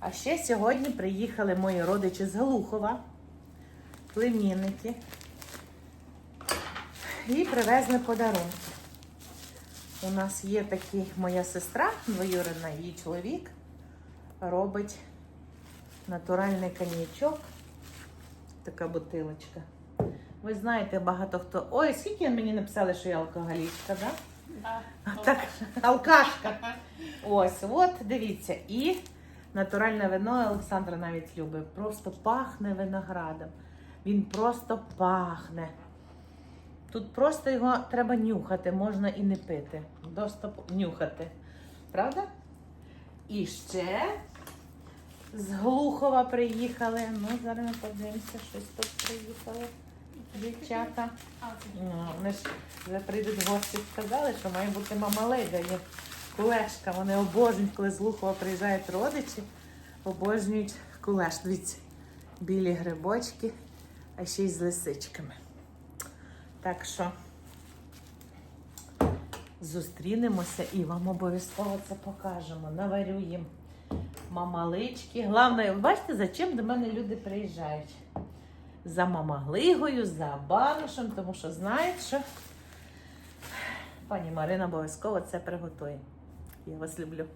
А ще сьогодні приїхали мої родичі з Глухова, племінники, і привезли подарунки. У нас є такий моя сестра, двоюрідна, її чоловік робить натуральний коньячок. Така бутилочка. Ви знаєте, багато хто. Ой, скільки мені написали, що я алкоголічка, да? Так, алкашка. Ось, от, дивіться. І натуральне вино Олександра навіть любить. Просто пахне виноградом. Він просто пахне. Тут просто його треба нюхати, можна і не пити. Просто нюхати. Правда? І ще з Глухова приїхали. Ну, зараз ми подивимося, щось тут приїхали. Дівчата. Ну, вони ж прийдуть гості, сказали, що має бути мама Леда, кулешка. Вони обожнюють, коли з Лухова приїжджають родичі, обожнюють кулеш. Дивіться, білі грибочки, а ще й з лисичками. Так що зустрінемося і вам обов'язково це покажемо. Наварю їм мамалички. Головне, бачите, за чим до мене люди приїжджають? За мамаглигою, за банушем, тому що знають, що пані Марина обов'язково це приготує. Я вас люблю.